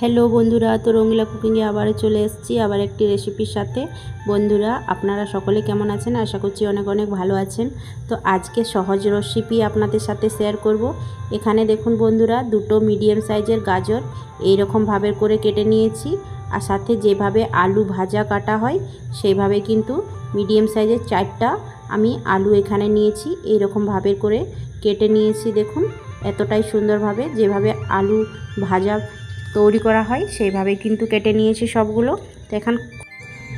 Hello বন্ধুরা, তো রঙিলা কুকিংয়ে আবার চলে এসেছি আবার একটি রেসিপির সাথে। বন্ধুরা, আপনারা সকলে কেমন আছেন? আশা করছি অনেক অনেক ভালো আছেন। তো আজকে সহজ রেসিপি আপনাদের সাথে শেয়ার করব। এখানে দেখুন বন্ধুরা, দুটো মিডিয়াম সাইজের গাজর এই ভাবে করে কেটে নিয়েছি আর সাথে যেভাবে আলু ভাজা কাটা হয়, সেইভাবে কিন্তু মিডিয়াম সাইজের চারটা আমি আলু এখানে নিয়েছি। এই ভাবে করে কেটে নিয়েছি দেখুন, এতটাই সুন্দরভাবে। যেভাবে আলু ভাজা তৈরি করা হয় সেইভাবে কিন্তু কেটে নিয়েছি সবগুলো। তো এখন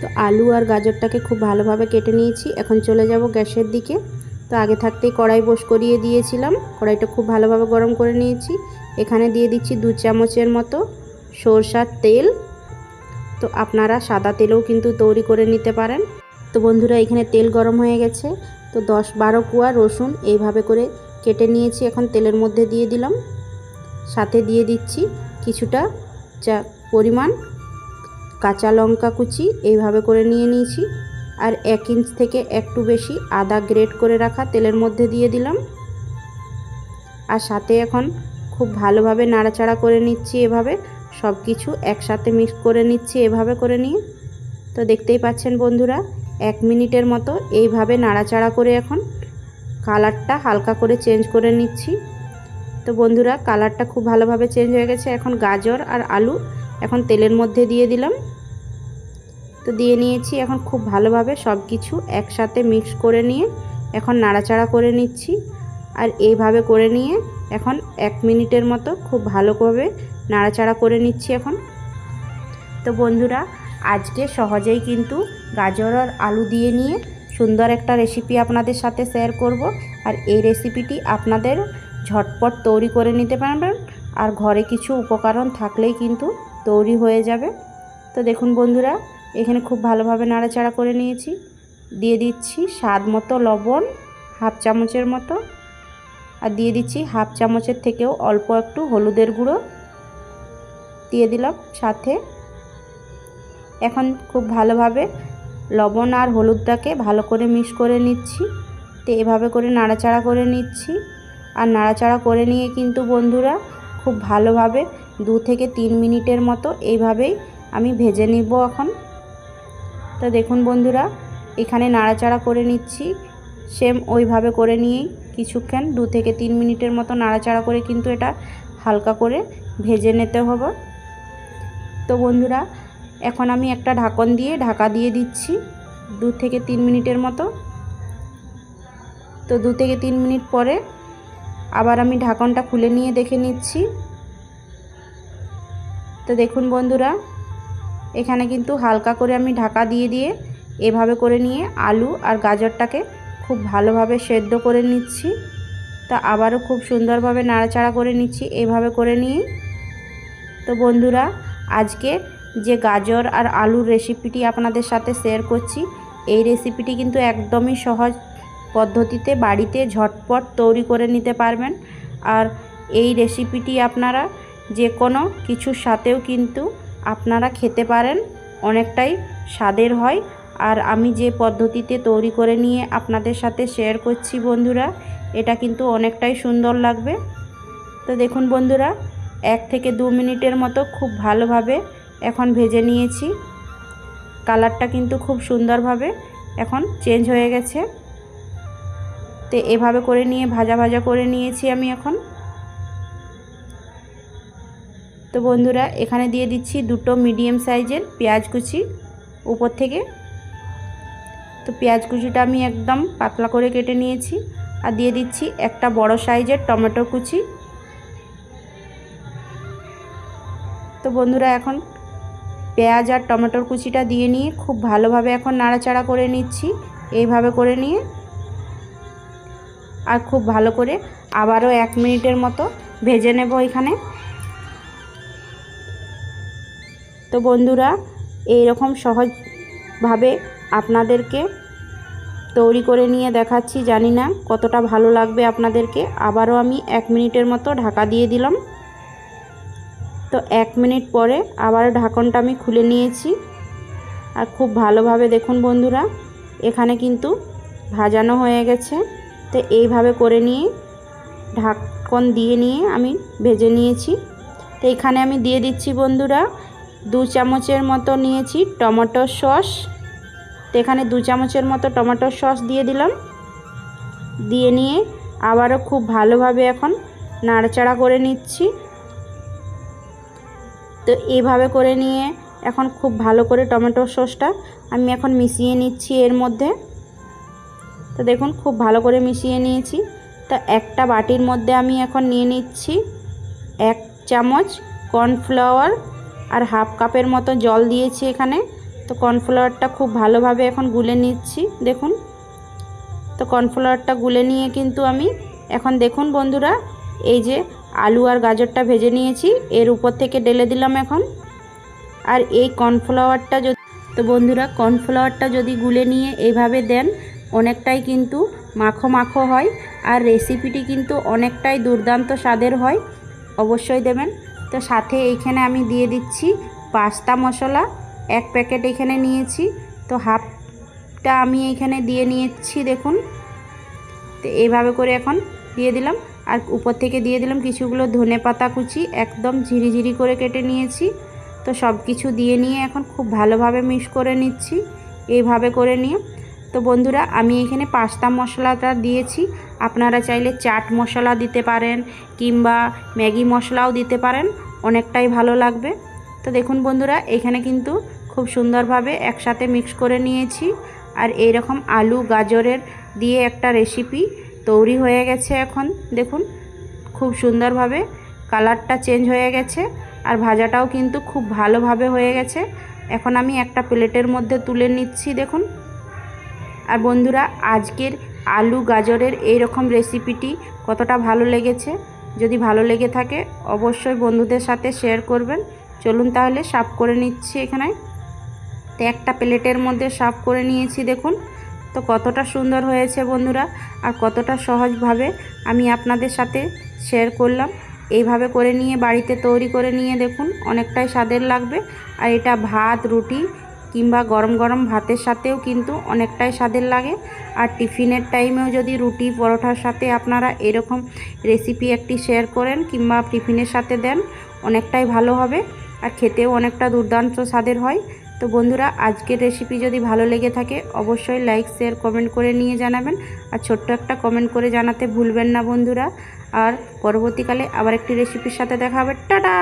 তো আলু আর গাজরটাকে খুব ভালোভাবে কেটে নিয়েছি। এখন চলে যাব গ্যাসের দিকে। তো আগে থাকতেই কড়াই বস করিয়ে দিয়েছিলাম। কড়াইটা খুব ভালোভাবে গরম করে নিয়েছি। এখানে দিয়ে দিচ্ছি দু চামচের মতো সরষার তেল। তো আপনারা সাদা তেলেও কিন্তু তৈরি করে নিতে পারেন। তো বন্ধুরা, এখানে তেল গরম হয়ে গেছে। তো দশ বারো কুয়া রসুন এইভাবে করে কেটে নিয়েছি। এখন তেলের মধ্যে দিয়ে দিলাম। সাথে দিয়ে দিচ্ছি কিছুটা চা পরিমাণ কাঁচা লঙ্কা কুচি এইভাবে করে নিয়ে নিয়েছি। আর এক ইঞ্চ থেকে একটু বেশি আদা গ্রেট করে রাখা তেলের মধ্যে দিয়ে দিলাম। আর সাথে এখন খুব ভালোভাবে নাড়াচাড়া করে নিচ্ছি এভাবে। সব কিছু একসাথে মিক্স করে নিচ্ছি এভাবে করে নিয়ে। তো দেখতেই পাচ্ছেন বন্ধুরা, এক মিনিটের মতো এইভাবে নাড়াচাড়া করে এখন কালারটা হালকা করে চেঞ্জ করে নিচ্ছি। তো বন্ধুরা, কালারটা খুব ভালোভাবে চেঞ্জ হয়ে গেছে। এখন গাজর আর আলু এখন তেলের মধ্যে দিয়ে দিলাম। তো দিয়ে নিয়েছি এখন খুব ভালোভাবে সব কিছু একসাথে মিক্স করে নিয়ে এখন নাড়াচাড়া করে নিচ্ছি। আর এইভাবে করে নিয়ে এখন এক মিনিটের মতো খুব ভালোভাবে নাড়াচাড়া করে নিচ্ছি এখন। তো বন্ধুরা, আজকে সহজেই কিন্তু গাজর আর আলু দিয়ে নিয়ে সুন্দর একটা রেসিপি আপনাদের সাথে শেয়ার করব। আর এই রেসিপিটি আপনাদের ঝটপট তৈরি করে নিতে পারবেন। আর ঘরে কিছু উপকরণ থাকলেই কিন্তু তৈরি হয়ে যাবে। তো দেখুন বন্ধুরা, এখানে খুব ভালোভাবে নাড়াচাড়া করে নিয়েছি। দিয়ে দিচ্ছি স্বাদ মতো লবণ, হাফ চামচের মতো। আর দিয়ে দিচ্ছি হাফ চামচের থেকেও অল্প একটু হলুদের গুঁড়ো। দিয়ে দিলাম সাথে। এখন খুব ভালোভাবে লবণ আর হলুদটাকে ভালো করে মিক্স করে নিচ্ছি। তো এভাবে করে নাড়াচাড়া করে নিচ্ছি। আর নাড়াচাড়া করে নিয়ে কিন্তু বন্ধুরা খুব ভালোভাবে দু থেকে তিন মিনিটের মতো এইভাবেই আমি ভেজে নিব এখন। তো দেখুন বন্ধুরা, এখানে নাড়াচাড়া করে নিচ্ছি। সেম ওইভাবে করে নিয়েই কিছুক্ষণ, দু থেকে তিন মিনিটের মতো নাড়াচাড়া করে কিন্তু এটা হালকা করে ভেজে নিতে হবে। তো বন্ধুরা, এখন আমি একটা ঢাকন দিয়ে ঢাকা দিয়ে দিচ্ছি দু থেকে তিন মিনিটের মতো। তো দু থেকে তিন মিনিট পরে আবার আমি ঢাকনটা খুলে নিয়ে দেখে নিচ্ছি। তো দেখুন বন্ধুরা, এখানে কিন্তু হালকা করে আমি ঢাকা দিয়ে দিয়ে এভাবে করে নিয়ে আলু আর গাজরটাকে খুব ভালোভাবে সেদ্ধ করে নিচ্ছি। তা আবারও খুব সুন্দরভাবে নাড়াচাড়া করে নিচ্ছি এভাবে করে নিয়ে। তো বন্ধুরা, আজকে যে গাজর আর আলুর রেসিপিটি আপনাদের সাথে শেয়ার করছি, এই রেসিপিটি কিন্তু একদমই সহজ পদ্ধতিতে বাড়িতে ঝটপট তৈরি করে নিতে পারবেন। আর এই রেসিপিটি আপনারা যে কোনো কিছুর সাথেও কিন্তু আপনারা খেতে পারেন, অনেকটাই স্বাদের হয়। আর আমি যে পদ্ধতিতে তৈরি করে নিয়ে আপনাদের সাথে শেয়ার করছি বন্ধুরা, এটা কিন্তু অনেকটাই সুন্দর লাগবে। তো দেখুন বন্ধুরা, এক থেকে দু মিনিটের মতো খুব ভালোভাবে এখন ভেজে নিয়েছি। কালারটা কিন্তু খুব সুন্দরভাবে এখন চেঞ্জ হয়ে গেছে। তো এভাবে করে নিয়ে, ভাজা ভাজা করে নিয়েছি আমি এখন। তো বন্ধুরা, এখানে দিয়ে দিচ্ছি দুটো মিডিয়াম সাইজের পেঁয়াজ কুচি উপর থেকে। তো পেঁয়াজ কুচিটা আমি একদম পাতলা করে কেটে নিয়েছি আর দিয়ে দিচ্ছি একটা বড় সাইজের টমেটো কুচি। তো বন্ধুরা, এখন পেঁয়াজ আর টমেটোর কুচিটা দিয়ে নিয়ে খুব ভালোভাবে এখন নাড়াচাড়া করে নিচ্ছি। এইভাবে করে নিয়ে আর খুব ভালো করে আবারও এক মিনিটের মতো ভেজে নেব এখানে। তো বন্ধুরা এই রকম সহজভাবে আপনাদেরকে তৈরি করে নিয়ে দেখাচ্ছি, জানি না কতটা ভালো লাগবে আপনাদেরকে। আবারও আমি এক মিনিটের মতো ঢাকা দিয়ে দিলাম। তো এক মিনিট পরে আবার ঢাকনটা আমি খুলে নিয়েছি। আর খুব ভালোভাবে দেখুন বন্ধুরা, এখানে কিন্তু ভাজানো হয়ে গেছে। তো এইভাবে করে নিয়ে ঢাকন দিয়ে নিয়ে আমি ভেজে নিয়েছি। তো এখানে আমি দিয়ে দিচ্ছি বন্ধুরা দু চামচের মতো নিয়েছি টমেটো সস। তো এখানে দু চামচের মতো টমেটো সস দিয়ে দিলাম। দিয়ে নিয়ে আবারও খুব ভালোভাবে এখন নাড়াচাড়া করে নিচ্ছি। তো এইভাবে করে নিয়ে এখন খুব ভালো করে টমেটো সসটা আমি এখন মিশিয়ে নিচ্ছি এর মধ্যে। তো দেখুন, খুব ভালো করে মিশিয়ে নিয়েছি। তো একটা বাটির মধ্যে আমি এখন নিয়ে নিচ্ছি এক চামচ কর্নফ্লাওয়ার আর হাফ কাপের মতো জল দিয়েছি এখানে। তো কর্নফ্লাওয়ারটা খুব ভালোভাবে এখন গুলে নিচ্ছি, দেখুন। তো কর্নফ্লাওয়ারটা গুলে নিয়ে কিন্তু আমি এখন দেখুন বন্ধুরা, এই যে আলু আর গাজরটা ভেজে নিয়েছি, এর উপর থেকে ঢেলে দিলাম এখন। আর এই কর্নফ্লাওয়ারটা যদি তো বন্ধুরা, কর্নফ্লাওয়ারটা যদি গুলে নিয়ে এইভাবে দেন অনেকটাই কিন্তু মাখো মাখো হয় আর রেসিপিটি কিন্তু অনেকটাই দুর্দান্ত স্বাদের হয়। অবশ্যই দেবেন। তো সাথে এইখানে আমি দিয়ে দিচ্ছি পাস্তা মশলা। এক প্যাকেট এখানে নিয়েছি। তো হাফটা আমি এখানে দিয়ে নিয়েছি দেখুন। তো এইভাবে করে এখন দিয়ে দিলাম। আর উপর থেকে দিয়ে দিলাম কিছুগুলো ধনে পাতা কুচি। একদম ঝিরিঝিরি করে কেটে নিয়েছি। তো সব কিছু দিয়ে নিয়ে এখন খুব ভালোভাবে মিক্স করে নিচ্ছি। এইভাবে করে নিয়ে তো বন্ধুরা, আমি এখানে পাস্তা মশলাটা দিয়েছি। আপনারা চাইলে চাট মশলা দিতে পারেন কিংবা ম্যাগি মশলাও দিতে পারেন, অনেকটাই ভালো লাগবে। তো দেখুন বন্ধুরা, এখানে কিন্তু খুব সুন্দরভাবে একসাথে মিক্স করে নিয়েছি। আর এই রকম আলু, গাজরের দিয়ে একটা রেসিপি তৈরি হয়ে গেছে এখন। দেখুন, খুব সুন্দরভাবে কালারটা চেঞ্জ হয়ে গেছে আর ভাজাটাও কিন্তু খুব ভালোভাবে হয়ে গেছে। এখন আমি একটা প্লেটের মধ্যে তুলে নিচ্ছি, দেখুন। আর বন্ধুরা, আজকের আলু গাজরের এই রকম রেসিপিটি কতটা ভালো লেগেছে? যদি ভালো লেগে থাকে, অবশ্যই বন্ধুদের সাথে শেয়ার করবেন। চলুন তাহলে সাফ করে নিচ্ছি এখানে। তো একটা প্লেটের মধ্যে সাফ করে নিয়েছি, দেখুন। তো কতটা সুন্দর হয়েছে বন্ধুরা, আর কতটা সহজভাবে আমি আপনাদের সাথে শেয়ার করলাম। এইভাবে করে নিয়ে বাড়িতে তৈরি করে নিয়ে দেখুন, অনেকটাই স্বাদের লাগবে। আর এটা ভাত, রুটি কিংবা গরম গরম ভাতের সাথেও কিন্তু অনেকটাই স্বাদের লাগে। আর টিফিনের টাইমেও যদি রুটি, পরোটার সাথে আপনারা এরকম রেসিপি একটি শেয়ার করেন কিংবা টিফিনের সাথে দেন, অনেকটাই ভালো হবে আর খেতেও অনেকটা দুর্দান্ত স্বাদের হয়। তো বন্ধুরা, আজকের রেসিপি যদি ভালো লেগে থাকে, অবশ্যই লাইক শেয়ার কমেন্ট করে নিয়ে জানাবেন। আর ছোট্ট একটা কমেন্ট করে জানাতে ভুলবেন না বন্ধুরা। আর পরবর্তীকালে আবার একটি রেসিপির সাথে দেখা হবে। টাটা!